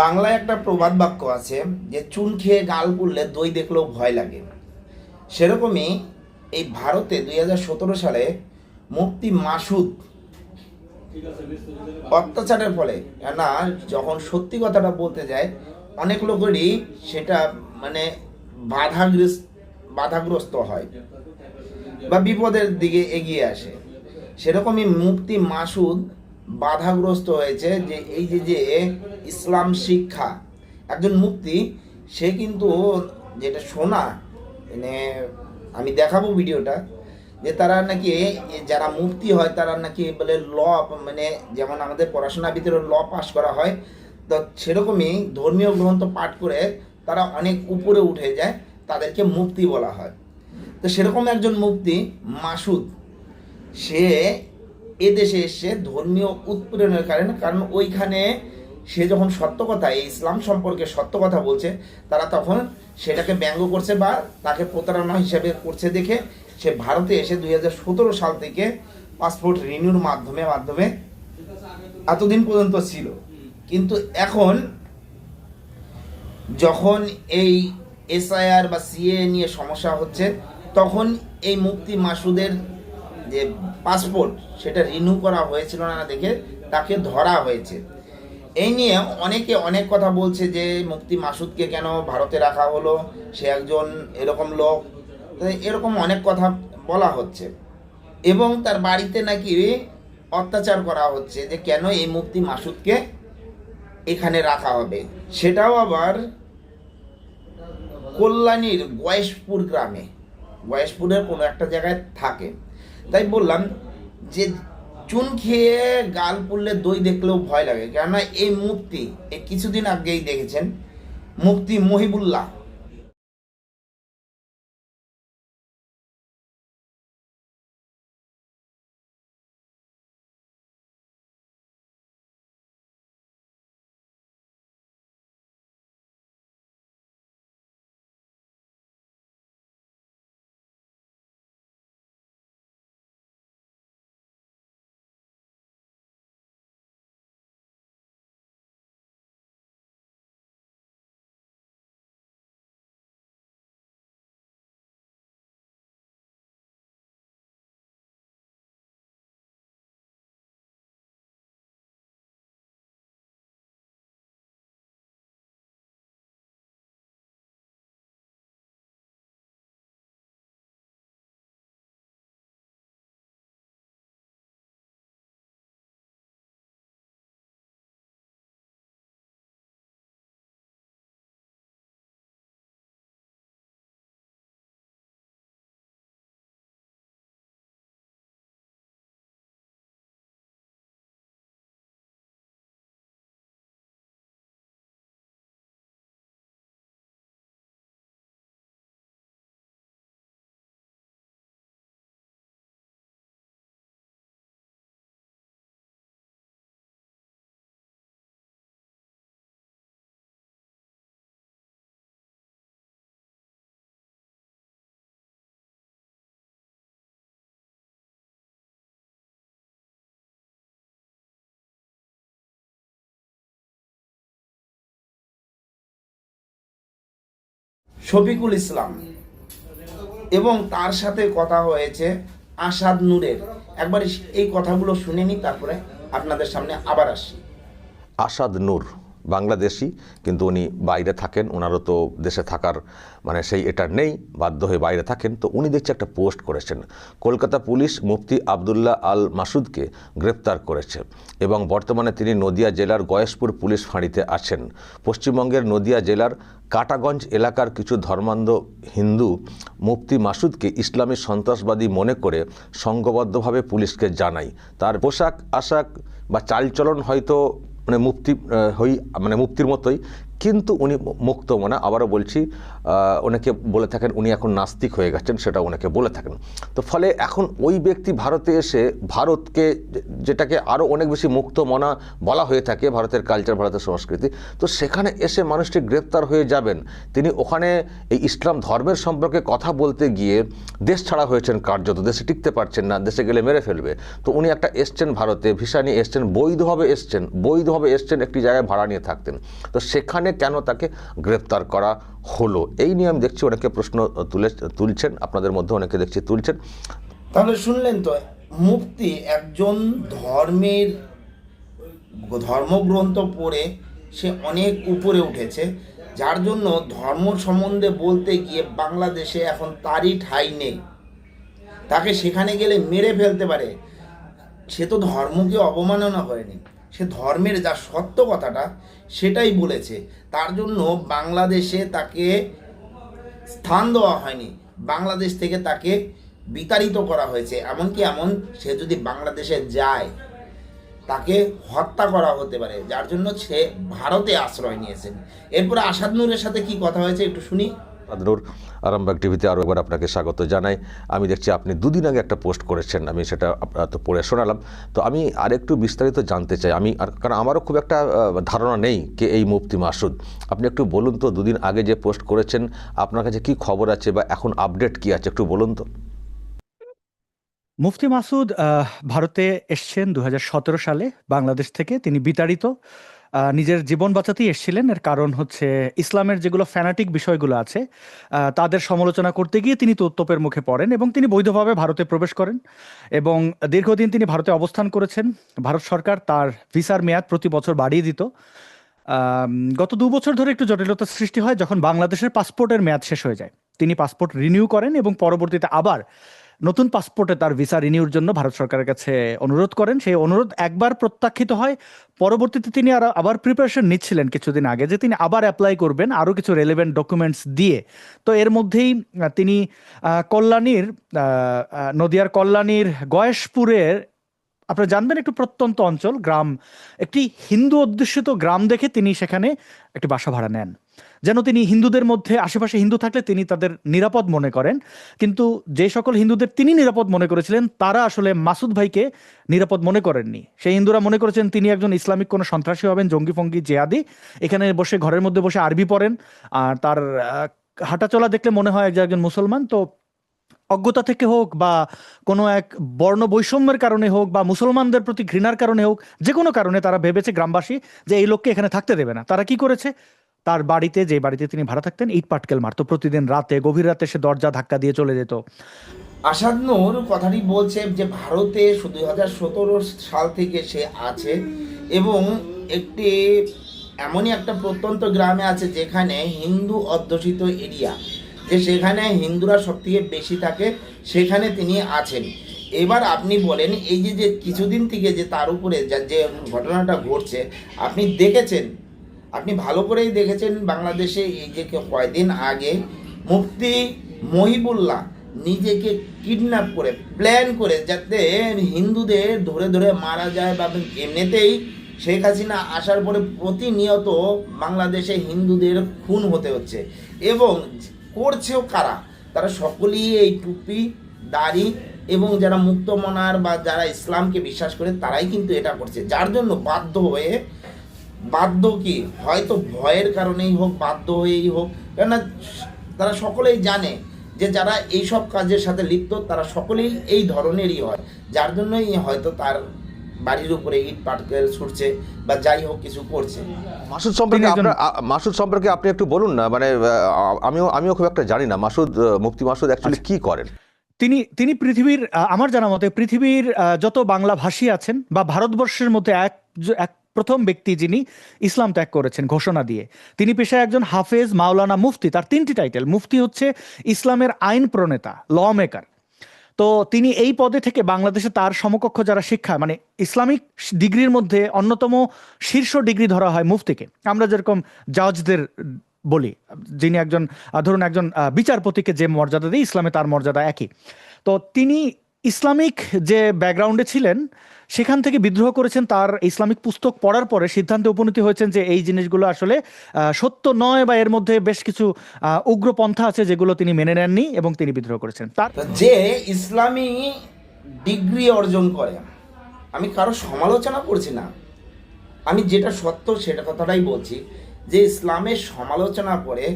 বাংলায় একটা প্রবাদ বাক্য আছে যে, চুন খেয়ে গাল পুড়লে দই দেখলেও ভয় লাগে। সেরকমই এই ভারতে দুই হাজার সতেরো সালে মুক্তি মাসুদ অত্যাচারের ফলে না যখন সত্যি কথাটা বলতে যায়, অনেক লোকেরই সেটা মানে বাধাগ্রস্ত বাধাগ্রস্ত হয় বা বিপদের দিকে এগিয়ে আসে। সেরকমই মুক্তি মাসুদ বাধাগ্রস্ত হয়েছে যে এই যে যে ইসলাম শিক্ষা, একজন মুক্তি সে কিন্তু যেটা শোনা মানে আমি দেখাবো ভিডিওটা, যে তারা নাকি যারা মুক্তি হয়, তারা নাকি বলে ল মানে যেমন আমাদের পড়াশোনার ভিতরে ল পাশ করা হয়, তো সেরকমই ধর্মীয় গ্রন্থ পাঠ করে তারা অনেক উপরে উঠে যায়, তাদেরকে মুক্তি বলা হয়। তো সেরকম একজন মুক্তি মাসুদ, সে এদেশে এসে ধর্মীয় উৎপীড়নের কারণে, কারণ ওইখানে সে যখন সত্য কথা, এই ইসলাম সম্পর্কে সত্য কথা বলছে, তারা তখন সেটাকে ব্যঙ্গ করছে বা তাকে প্রতারণা হিসেবে করছে দেখে সে ভারতে এসে দু হাজার সতেরো সাল থেকে পাসপোর্ট রিনিউর মাধ্যমে মাধ্যমে এতদিন পর্যন্ত ছিল। কিন্তু এখন যখন এই এসআইআর বা সিএ নিয়ে সমস্যা হচ্ছে, তখন এই মুক্তি মাসুদের যে পাসপোর্ট সেটা রিনিউ করা হয়েছিল না দেখে তাকে ধরা হয়েছে। এই নিয়ে অনেকে অনেক কথা বলছে যে মুক্তি মাসুদকে কেন ভারতে রাখা হলো, সে একজন এরকম লোক। এরকম অনেক কথা বলা হচ্ছে। এবং তার বাড়িতে নাকি অত্যাচার করা হচ্ছে যে কেন এই মুক্তি মাসুদকে এখানে রাখা হবে। সেটাও আবার কল্যাণীর গয়েশপুর গ্রামে। গয়েশপুরের কোনো একটা জায়গায় থাকে। তাই বললাম যে চুন খেয়ে গাল পুড়লে দই দেখলেও ভয় লাগে। কেননা এই মুক্তি, এই কিছুদিন আগেই দেখেছেন, মুক্তি মহিবুল্লাহ। শফিকুল ইসলাম। এবং তার সাথে কথা হয়েছে আসাদ নূরের। একবার এই কথাগুলো শুনে নি তারপরে আপনাদের সামনে আবার আসি। আসাদ নূর। বাংলাদেশি, কিন্তু উনি বাইরে থাকেন, ওনারও তো দেশে থাকার মানে সেই এটা নেই, বাধ্য হয়ে বাইরে থাকেন। তো উনি দেখছি একটা পোস্ট করেছেন। কলকাতা পুলিশ মুফতি আবদুল্লাহ আল মাসুদকে গ্রেপ্তার করেছে এবং বর্তমানে তিনি নদিয়া জেলার গয়েশপুর পুলিশ ফাঁড়িতে আছেন। পশ্চিমবঙ্গের নদিয়া জেলার কাটাগঞ্জ এলাকার কিছু ধর্মান্ধ হিন্দু মুফতি মাসুদকে ইসলামী সন্ত্রাসবাদী মনে করে সংঘবদ্ধভাবে পুলিশকে জানায় তার পোশাক, আশাক বা চালচলন হয়তো মানে মুক্তি হই মানে মুক্তির মতোই। কিন্তু উনি মুক্ত মনে আবারও বলছি ওনাকে বলে থাকেন, উনি এখন নাস্তিক হয়ে গেছেন, সেটা ওনাকে বলে থাকেন। তো ফলে এখন ওই ব্যক্তি ভারতে এসে ভারতকে যেটাকে আরও অনেক বেশি মুক্ত মনা বলা হয়ে থাকে, ভারতের কালচার ভারতের সংস্কৃতি, তো সেখানে এসে মানুষটি গ্রেপ্তার হয়ে যাবেন। তিনি ওখানে এই ইসলাম ধর্মের সম্পর্কে কথা বলতে গিয়ে দেশ ছাড়া হয়েছেন কার্যত, দেশে টিকতে পারছেন না, দেশে গেলে মেরে ফেলবে। তো উনি একটা এসছেন ভারতে, ভিসা নিয়ে এসছেন, বৈধভাবে এসছেন বৈধভাবে এসছেন একটি জায়গায় ভাড়া নিয়ে থাকতেন। তো সেখানে কেন তাকে গ্রেপ্তার করা হলো? এই নিয়ে আমি দেখছি অনেকে প্রশ্ন তুলে, তুলছেন, আপনাদের মধ্যে অনেকে দেখছি তুলছেন। তাহলে শুনলেন তো, মুক্তি একজন ধর্মের, ধর্মগ্রন্থ পড়ে সে অনেক উপরে উঠেছে, যার জন্য ধর্ম সম্বন্ধে বলতে গিয়ে বাংলাদেশে এখন তারই ঠাঁই নেই। তাকে সেখানে গেলে মেরে ফেলতে পারে। সে তো ধর্মকে অবমাননা করেনি। সে ধর্মের যা সত্য কথাটা, সেটাই বলেছে। তার জন্য বাংলাদেশে তাকে স্থান দেওয়া হয়নি। বাংলাদেশ থেকে তাকে বিতাড়িত করা হয়েছে। এমনকি এমন, সে যদি বাংলাদেশে যায়, তাকে হত্যা করা হতে পারে, যার জন্য সে ভারতে আশ্রয় নিয়েছেন। এরপরে আসাদ নূরের সাথে কি কথা হয়েছে একটু শুনি? আদনুর আরামবাগ টিভিতে আরও একবার আপনাকে স্বাগত জানাই। আমি দেখছি আপনি দুদিন আগে একটা পোস্ট করেছেন, আমি সেটা আপ- তো পড়ে শোনালাম। তো আমি আরেকটু বিস্তারিত জানতে চাই, আমি কারণ আমারও খুব একটা ধারণা নেই কে এই মুফতি মাসুদ। আপনি একটু বলুন তো, দুদিন আগে যে পোস্ট করেছেন, আপনার কাছে কি খবর আছে বা এখন আপডেট কি আছে একটু বলুন তো? মুফতি মাসুদ ভারতে এসছেন দু হাজার সতেরো সালে, বাংলাদেশ থেকে। তিনি বিতাড়িত। নিজের জীবন বাঁচাতেই এসেছিলেন। এর কারণ হচ্ছে ইসলামের যেগুলো ফ্যানাটিক বিষয়গুলো আছে তাদের সমালোচনা করতে গিয়ে তিনি তোত্তপের মুখে পড়েন এবং তিনি বৈধভাবে ভারতে প্রবেশ করেন এবং দীর্ঘদিন তিনি ভারতে অবস্থান করেছেন। ভারত সরকার তার ভিসার মেয়াদ প্রতি বছর বাড়িয়ে দিত। গত দু বছর ধরে একটু জটিলতার সৃষ্টি হয় যখন বাংলাদেশের পাসপোর্টের মেয়াদ শেষ হয়ে যায়। তিনি পাসপোর্ট রিনিউ করেন এবং পরবর্তীতে আবার নতুন পাসপোর্টে তার ভিসা রিনিউর জন্য ভারত সরকারের কাছে অনুরোধ করেন। সেই অনুরোধ একবার প্রত্যাখ্যিত হয়। পরবর্তীতে তিনি আর আবার প্রিপারেশন নিচ্ছিলেন কিছুদিন আগে যে তিনি আবার অ্যাপ্লাই করবেন আরও কিছু রেলেভেন্ট ডকুমেন্টস দিয়ে। তো এর মধ্যেই তিনি কল্যাণীর নদিয়ার কল্যাণীর গয়েশপুরের আপনারা জানবেন একটু প্রত্যন্ত অঞ্চল, গ্রাম, একটি হিন্দু অধ্যুষিত গ্রাম দেখে তিনি সেখানে একটি বাসা ভাড়া নেন। যেন তিনি হিন্দুদের মধ্যে আশেপাশে হিন্দু থাকলে তিনি তাদের নিরাপদ মনে করেন। কিন্তু যে সকল হিন্দুদের তিনি নিরাপদ মনে করেছিলেন, তারা আসলে মাসুদ ভাইকে নিরাপদ মনে করেননি। সেই হিন্দুরা মনে করেছেন, তিনি একজন ইসলামিক কোনো সন্ত্রাসী হবেন জঙ্গি ফঙ্গি জেহাদি। এখানে বসে, ঘরের মধ্যে বসে আরবি পড়েন। আর তার হাঁটাচলা দেখলে মনে হয় যে একজন মুসলমান। তো অজ্ঞতা থেকে হোক বা কোনো এক বর্ণ বৈষম্যের কারণে হোক বা মুসলমানদের প্রতি ঘৃণার কারণে হোক, যে কোনো কারণে তারা ভেবেছে গ্রামবাসী যে এই লোককে এখানে থাকতে দেবে না। তারা কি করেছে? তার বাড়িতে, যে বাড়িতে তিনি ভাড়া থাকতেন, ইট পাটকেল মারতো। প্রতিদিন রাতে, গভীর রাতে সে দরজা ধাক্কা দিয়ে চলে যেত। আসাদ নূর কথাটি বলছে যে, ভারতে দুই হাজার সতেরো সাল থেকে সে আছে এবং একটি এমনই একটা প্রত্যন্ত গ্রামে আছে যেখানে হিন্দু অধ্যুষিত এরিয়া। যে সেখানে হিন্দুরা সব থেকে বেশি থাকে, সেখানে তিনি আছেন। এবার আপনি বলেন, এই যে যে কিছুদিন থেকে যে তার উপরে যা- ঘটনাটা ঘটছে, আপনি দেখেছেন? আপনি ভালো করেই দেখেছেন বাংলাদেশে এই যে কয়দিন আগে মুফতি মহিবুল্লাহ নিজেকে কিডন্যাপ করে প্ল্যান করে যাতে হিন্দুদের ধরে ধরে মারা যায় বা এমনিতেই শেখ হাসিনা আসার পরে প্রতিনিয়ত বাংলাদেশে হিন্দুদের খুন হতে হচ্ছে। এবং করছেও কারা? তারা সকলেই এই টুপি, দাড়ি এবং যারা মুক্তমনার বা যারা ইসলামকে বিশ্বাস করে, তারাই কিন্তু এটা করছে। যার জন্য বাধ্য হয়ে, বাধ্য কি? হয়তো ভয়ের কারণেই হোক, বাধ্য হয়েই হোক, কেননা তারা সকলেই জানে যে যারা এই সব কাজের সাথে লিপ্ত, তারা সকলেই এই ধরনেরই হয়। যার জন্যই হয়তো তার বাড়ির উপরে ইট পাটকেল ছুটছে বা যাই হোক কিছু করছে। মাসুদ সম্পর্কে আপনার মাসুদ সম্পর্কে আপনি একটু বলুন না মানে আমিও আমিও খুব একটা জানি না মাসুদ মুফতি মাসুদ অ্যাকচুয়ালি কি করেন? তিনি তিনি পৃথিবীর আমার জানা মতে পৃথিবীর যত বাংলা ভাষী আছেন বা ভারতবর্ষের মধ্যে এক এক প্রথম ব্যক্তি যিনি ইসলাম ত্যাগ করেছেন ঘোষণা দিয়ে তিনি পেশায় একজন হাফেজ মাওলানা মুফতি। তার তিনটি টাইটেল। মুফতি হচ্ছে ইসলামের আইন প্রণেতা ল মেকার। তো তিনি এই পদে থেকে বাংলাদেশে তার সমকক্ষ যারা শিক্ষা মানে ইসলামিক ডিগ্রির মধ্যে অন্যতম শীর্ষ ডিগ্রি ধরা হয় মুফতিকে। আমরা যেরকম জাজদের বলি, যিনি একজন, ধরুন একজন বিচারপতিকে যে মর্যাদা দিই ইসলামে তার মর্যাদা একই। তো তিনি ইসলামিক যে ব্যাকগ্রাউন্ডে ছিলেন সেখান থেকে বিদ্রোহ করেছেন তার ইসলামিক পুস্তক পড়ার পরে সিদ্ধান্তে উপনীত হয়েছেন যে এই জিনিসগুলো আসলে সত্য নয় বা এর মধ্যে বেশ কিছু উগ্র পন্থা আছে যেগুলো তিনি মেনে নেননি এবং তিনি বিদ্রোহ করেছেন। তার যে ইসলামী ডিগ্রি অর্জন করে, আমি কারও সমালোচনা করছি না। আমি যেটা সত্য সেটা কথাটাই বলছি যে ইসলামের সমালোচনা করে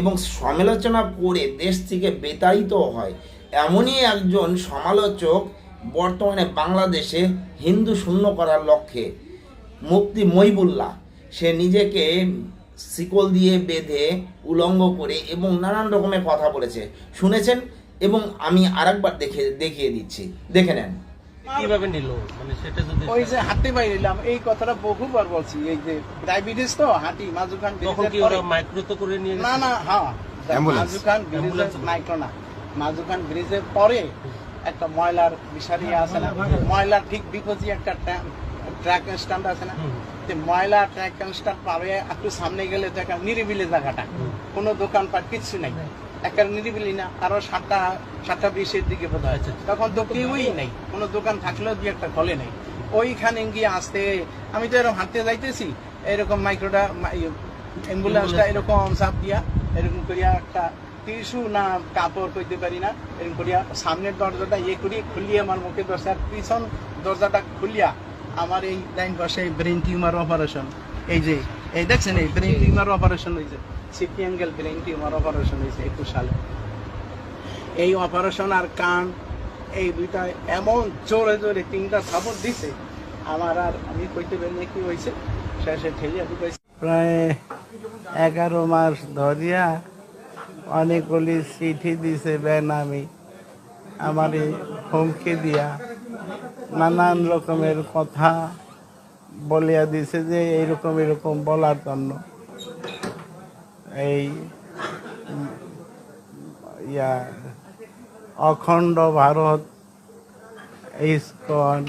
এবং সমালোচনা করে দেশ থেকে বেতাড়িত হয়। এমনই একজন সমালোচক বর্তমানে বাংলাদেশে হিন্দু শূন্য করার লক্ষ্যে মুফতি মহিবুল্লাহ সে নিজেকে শিকল দিয়ে বেঁধে উলঙ্গ করে এবং নানান রকমের কথা বলেছে। শুনেছেন? এবং আমি আরেকবার দেখে দেখিয়ে দিচ্ছি। দেখে নেন। কীভাবে নিল? মানে সেটা যদি ওই যে হাঁটতে বাইরিলাম এই কথাটা বহুবার বলছি। এই যে ডায়াবেটিস তো হাঁটি মাজুখান তখন কি ওরা পরে- মাইক্রোতে করে নিয়ে না না হ্যাঁ. মাজুখান ব্রিজের মাইক্রো না। মাজুখান ব্রিজের পরে একটা ময়লার বিষারি আছে না? ময়লার ঠিক বিপরীতে একটা ট্র্যাক স্ট্যান্ড আছে না। যে ময়লা ট্র্যাক স্ট্যান্ড পাবে একটু সামনে গেলে তো একটা নিরিবিলি জায়গাটা। কোনো দোকানপাট কিচ্ছু নাই। একটা নিরিবিলি না আরও সাতটা সাতটা বিশের দিকে বোধ হয়। আচ্ছা, আচ্ছা। তখন তো কেউই নেই। কোনো দোকান থাকলেও দিয়ে একটা খোলে নেই। ওইখানে গিয়ে আসতে আমি তো এরকম হাঁটতে যাইতেছি এরকম মাইক্রোটা অ্যাম্বুলেন্সটা এরকম চাপ দিয়া এরকম করিয়া একটা টিস্যু না কাপড় কইতে পারি না এরকম করিয়া সামনের দরজাটা ইয়ে করিয়ে খুলিয়ে আমার মুখে দরজা পিছন দরজাটা খুলিয়া আমার এই ডাইন পাশে ব্রেন টিউমার অপারেশন। এই যে এই দেখছেন এই ব্রেন টিউমার অপারেশন হয়েছে city angle brain tumour operation হয়েছে একুশ সালে। এই অপারেশন আর কান এই দুইটা এমন জোরে জোরে তিনটা সাপোর্ট দিছে আমার আর আমি কইতে পারি না কি হয়েছে শেষে ঠেলিয়া ঢুকাইছে। প্রায় এগারো মাস ধরিয়া অনেকগুলি চিঠি দিছে বেনামি। আমার হুমকি দিয়া নানান রকমের কথা বলিয়া দিছে যে এইরকম এরকম বলার জন্য। এই ইয়া অখণ্ড ভারত ইস্কন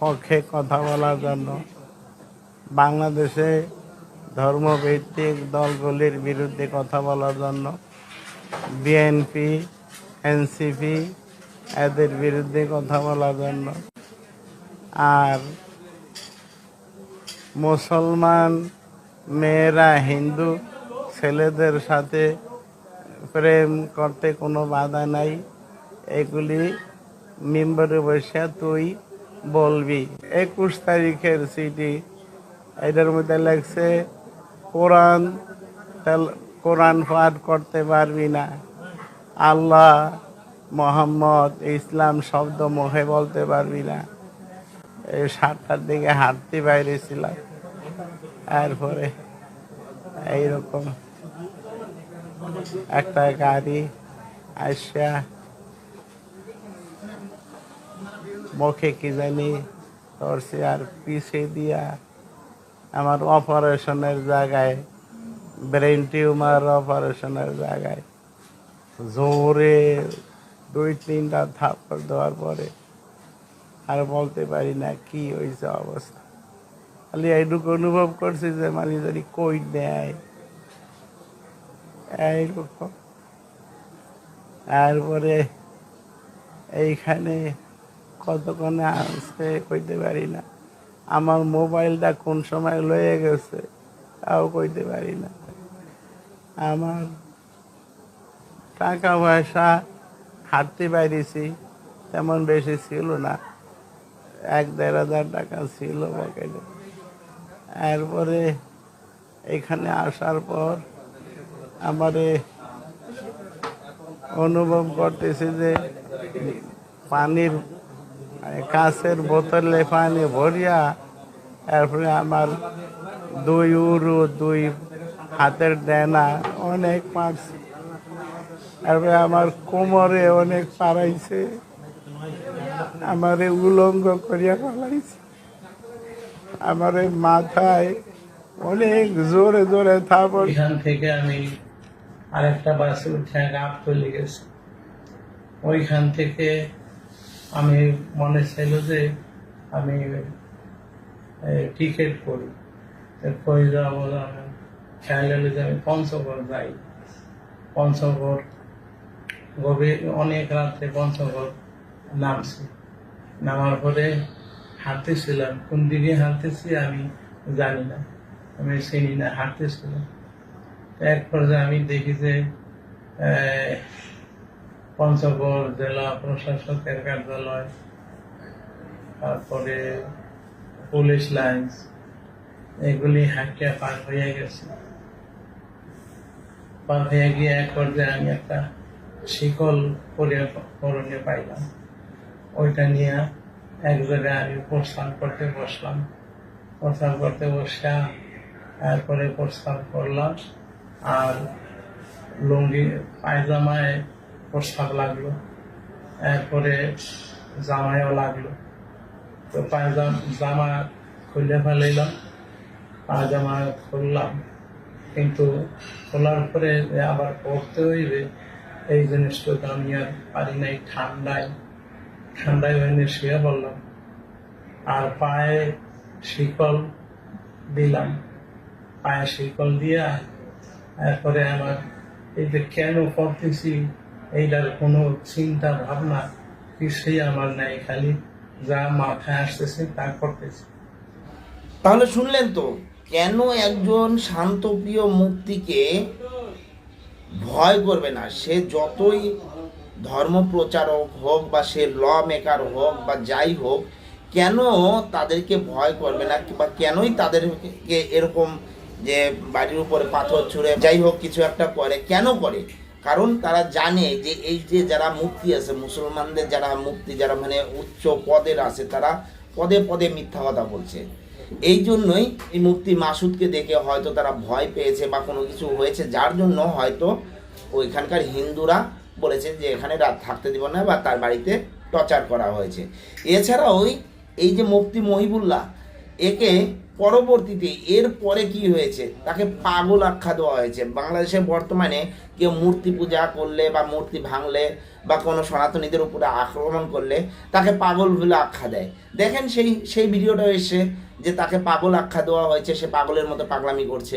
পক্ষে কথা বলার জন্য বাংলাদেশে ধর্মভিত্তিক দলগুলির বিরুদ্ধে কথা বলার জন্য বিএনপি এনসিপি এদের বিরুদ্ধে কথা বলার জন্য। আর মুসলমান মেয়েরা হিন্দু ছেলেদের সাথে প্রেম করতে কোনো বাধা নাই। এগুলি মেম্বারে বসে তুই বলবি। একুশ তারিখের সিটি এটার মধ্যে লাগছে কোরআন কোরআন পাঠ করতে পারবি না। আল্লাহ মোহাম্মদ ইসলাম শব্দ মুখে বলতে পারবি না। এই সাতটার দিকে হাঁটতে বাইরে ছিলাম এরপরে এইরকম একটা গাড়ি আসা মুখে কি জানি ধরছে আর পিছিয়ে দিয়া আমার অপারেশনের জায়গায় ব্রেন টিউমার অপারেশনের জায়গায়। জোরে দুই, তিনটা থাপ্পড় দেওয়ার পরে আর বলতে পারি না কি হয়েছে অবস্থা। খালি এইটুকু অনুভব করছি যে মানে যদি কই দেয়, এইরকম। তারপরে এইখানে কতক্ষণে আসতে কইতে পারি না। আমার মোবাইলটা কোন সময় লয়ে গেছে, তাও কইতে পারি না। আমার টাকা পয়সা হাঁটতে পারিছি, তেমন বেশি ছিল না। এক দেড় হাজার টাকা ছিল পকেটে। এরপরে এখানে আসার পর আমারে অনুভব করতেছি যে পানির কাঁচের বোতলে পানি ভরিয়া, এরপরে আমার দুই উরু, দুই হাতের ডেনা অনেক মারছে তারপরে আমার কোমরে অনেক পাড়াইছে। আমারে উলঙ্গ করিয়া ফেলাইছে আমার মাথায় অনেক জোরে জোরে থাপড়। এখান থেকে আমি আরেকটা বাসে উঠে রাত চলে গেছি। ওইখান থেকে আমি মনে ছিল যে আমি ক্রিকেট করি। কই যাব হলো যে আমি পঞ্চগড় যাই। পঞ্চগড় গভীর, অনেক রাত্রে পঞ্চগড় নামছি। নামার পরে হাঁটতেছিলাম। কোন দিকে হাঁটতেছি আমি জানি না। আমি চিনি না, হাঁটতেছিলাম। এক পর্যায়ে আমি দেখি যে পঞ্চগড় জেলা প্রশাসকের কার্যালয়, তারপরে পুলিশ লাইন্স, এগুলি হাঁকিয়া পার হয়ে গেছে। পার হয়ে গিয়ে এক পর্যায়ে আমি একটা শিকল পরে পরনে পাইলাম। ওইটা নিয়ে এক জায়গায় আমি প্রস্থান করতে বসলাম। প্রস্থান করতে বসা তারপরে প্রস্থান করলাম। আর লুঙ্গি পায়জামায় প্রস্তাব লাগল। এরপরে জামায়ও লাগল। তো পায়জাম জামা খুলে ফেলাইলাম। পায়জামা খুললাম। কিন্তু খোলার পরে আবার পড়তে হইবে, এই জিনিসটা তো আমি আর পারি নাই। ঠান্ডায় ঠান্ডায় হয়ে শুয়ে পড়লাম। আর পায়ে শিকল দিলাম। পায়ে শিকল দিয়া তারপরে আমার এই যে কেন পড়তেছি এইটার কোনো চিন্তা, ভাবনা, কিছুই আমার নাই, খালি যা মাথায় আসতেছে তা করতেছি। তাহলে শুনলেন তো, কেন একজন শান্তপ্রিয় মুক্তিকে ভয় করবে না? সে যতই ধর্ম প্রচারক হোক বা সে ল মেকার হোক বা যাই হোক, কেন তাদেরকে ভয় করবে না? বা কেনই তাদেরকে এরকম যে বাড়ির উপরে পাথর ছুঁড়ে যাই হোক, কিছু একটা করে, কেন করে? কারণ তারা জানে যে এই যে যারা মুক্তি আছে, মুসলমানদের যারা মুক্তি, যারা মানে উচ্চ পদের আছে, তারা পদে পদে মিথ্যা কথা বলছে। এই জন্যই এই মুক্তি মাসুদকে দেখে হয়তো তারা ভয় পেয়েছে বা কোনো কিছু হয়েছে, যার জন্য হয়তো ওইখানকার হিন্দুরা বলেছে যে এখানে রাত থাকতে দিব না বা তার বাড়িতে টর্চার করা হয়েছে। এছাড়াও এই যে মুফতি মহিবুল্লাহ, একে পরবর্তীতে এর পরে কি হয়েছে? তাকে পাগল আখ্যা দেওয়া হয়েছে। বাংলাদেশে বর্তমানে কেউ মূর্তি পূজা করলে বা মূর্তি ভাঙলে বা কোনো সনাতনীদের উপরে আক্রমণ করলে তাকে পাগল বলে আখ্যা দেয়। দেখেন সেই সেই ভিডিওটা এসে যে তাকে পাগল আখ্যা দেওয়া হয়েছে, সে পাগলের মতো পাগলামি করছে।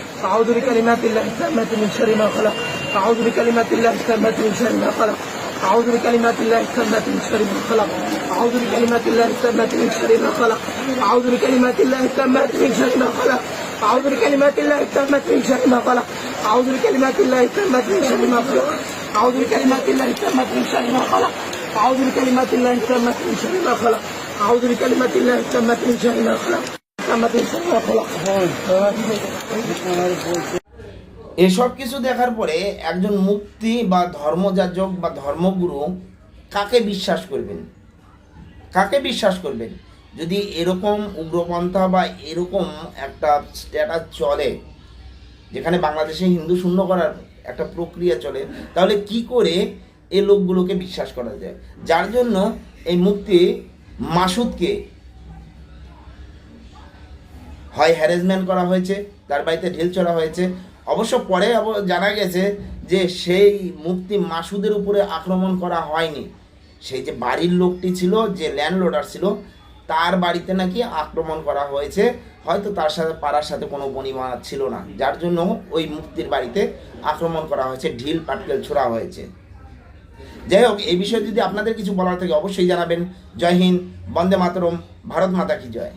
أعوذ بكلمات الله التامة من شر ما خلق أعوذ بكلمات الله التامة من شر ما خلق أعوذ بكلمات الله التامة من شر ما خلق أعوذ بكلمات الله التامة من شر ما خلق أعوذ بكلمات الله التامة من شر ما خلق أعوذ بكلمات الله التامة من شر ما خلق أعوذ بكلمات الله التامة من شر ما خلق أعوذ بكلمات الله التامة من شر ما خلق أعوذ بكلمات الله التامة من شر ما خلق أعوذ بكلمات الله التامة من شر ما خلق এসব কিছু দেখার পরে একজন মুক্তি বা ধর্মযাজক বা ধর্মগুরু কাকে বিশ্বাস করবেন? কাকে বিশ্বাস করবেন? যদি এরকম উগ্রপন্থা বা এরকম একটা স্ট্যাটাস চলে, যেখানে বাংলাদেশে হিন্দু শূন্য করার একটা প্রক্রিয়া চলে, তাহলে কি করে এই লোকগুলোকে বিশ্বাস করা যায়? যার জন্য এই মুক্তি মাসুদকে হয় হ্যারেসমেন্ট করা হয়েছে, তার বাড়িতে ঢিল চড়া হয়েছে। অবশ্য পরে জানা গেছে যে সেই মুক্তি মাসুদের উপরে আক্রমণ করা হয়নি। সেই যে বাড়ির লোকটি ছিল, যে ল্যান্ডলোডার ছিল, তার বাড়িতে নাকি আক্রমণ করা হয়েছে। হয়তো তার সাথে, পাড়ার সাথে কোনো বনিমা ছিল না। যার জন্য ওই মুক্তির বাড়িতে আক্রমণ করা হয়েছে, ঢিল পাটকেল ছোড়া হয়েছে। যাই হোক, এই বিষয়ে যদি আপনাদের কিছু বলার থাকে, অবশ্যই জানাবেন। জয় হিন্দ, বন্দে মাতরম, ভারত মাতা কি জয়।